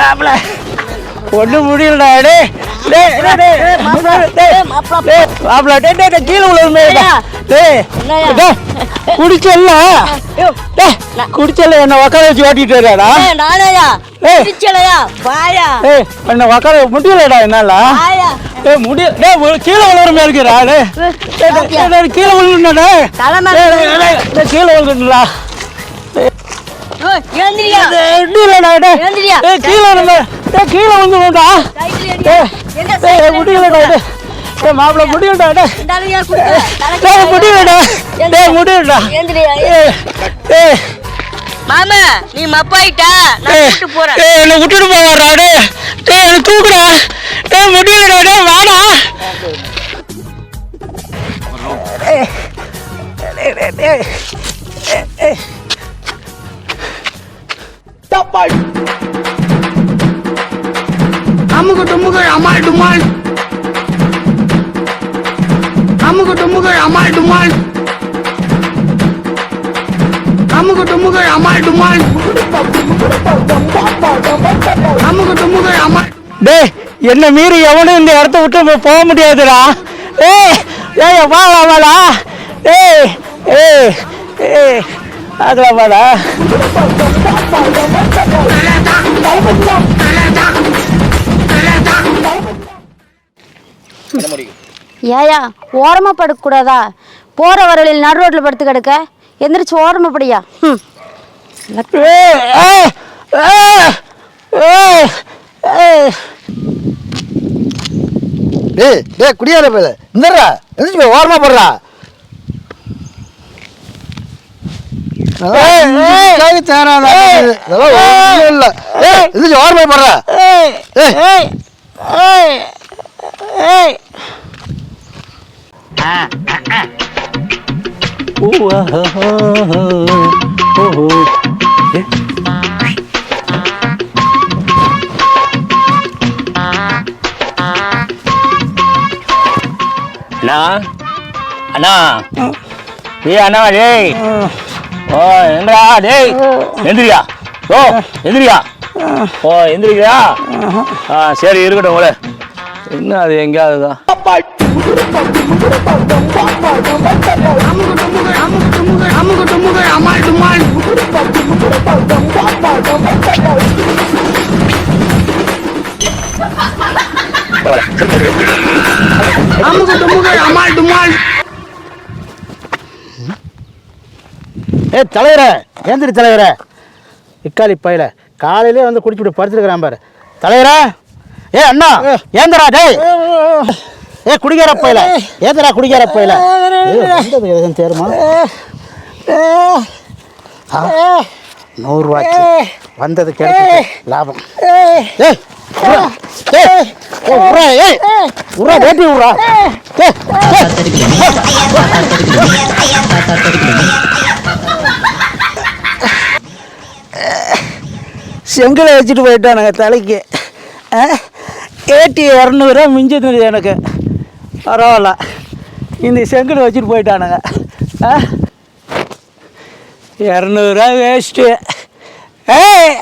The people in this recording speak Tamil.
மாப்பிள. ஒன்றும் முடியலடா டே டேய், டேய் டேய் டேய் மாப்பிள டேய் டேய், கீழே டேய் என்னய்யா? டேய் குடிச்சல்ல? டேய் குடிச்சல்ல என்ன உட்கார வச்சு ஓட்டிட்டு வராடா நாளையா ஏய். பிடிச்சலையா வாயா? ஏய் என்ன உட்கார முடியலடா என்னால? வாயா? டேய் முடி டேய் கீழே விழுற மாதிரி இருக்குடா டேய். கீழே விழுந்துடா டேய். கீழே விழுந்துடா ஏய், ஏந்திரியா? டேய் கீழே விழுந்து? டேய் கீழே எங்க டேய் சைக்கிள் முடியலடா டேய் டேய் மாப்பிள முடியலடா. தலைக்கு டேய் முடியலடா டேய் முடியலடா ஏய் ஏய் மாமா நீ மப்பாயிட்டா? நான் கூட்டு போறேன். ஏய் என்ன விட்டுட்டு போவாரா டேய். டேய் என்ன தூக்குடா. டேய் முடியலடா டேய் வாடா. ஏய், டேய், டேய், டேய். ஏய், ஏய். டுமுகள் அமால் டுமால் அமுக்கு டுமுகள் அமால் டுமால் அமுக்கு டுமுகள் அமால் டுமால் அமுக்கு டுமுகள் அமால் டேய் என்ன மீறி எவனும் இந்த இடத்த விட்டு போக முடியாதுடா. ஏய் ஏய் வா வா வாடா. ஏய் ஏய் ஏய். அதில் வாடா ஏயா ஓரமா படுக்கக்கூடாதா போற வரவழியில் நடு ரோட்ல படுத்து கிடக்க எந்திரிச்சு ஓரமா படியா ம் டேய் டேய் குடியார போயில இந்தடா எந்திரிச்சு போய் ஓரமா போடுறா ஏய், ஏய். ஏய். ஒண்ணும் இல்ல. ஏய் எந்திரிச்சு ஓரமா போடுறா ஏய் ஏய். ஏய் ஏய் ஏய். ஏய். அண்ணா அண்ணா. ஏய் அண்ணா டேய் ஓ எந்திரா டேய் எந்திரியா ஓ எந்திரியா ஓ எந்திரிக்கியா ஆ சரி இருக்கட்டும் உங்கள என்ன அது எங்கேயாவது தான் அமுக்கு டுமுக்கு அமால் டுமால் ஏய் தலைவரே ஏந்திரி தலைவரே. இக்காலி பையில காலையிலே வந்து குடிச்சுட்டு படுத்துருக்கிறான் பாரு. தலைவரே ஏ அண்ணா ஏந்திரா டேய். ஏ குடிக்கிற பையில ஏந்திரா குடிக்கிற பையில. ஆ, நூறுரூவாய்க்கு வந்தது கிடைச்சது லாபம். ஏய் உர்ரா. ஏய் உர்ரா வேட்டி உர்ரா ஏய் செங்கலை வச்சுட்டு போயிட்டானுங்க தலைக்கு. ஏட்டி இரநூறுவா மிஞ்சது எனக்கு? பரவாயில்ல. இந்த செங்கலை வச்சுட்டு போயிட்டானுங்க. ஆ? இரநூறுவா வேஸ்ட்டு ஏய்!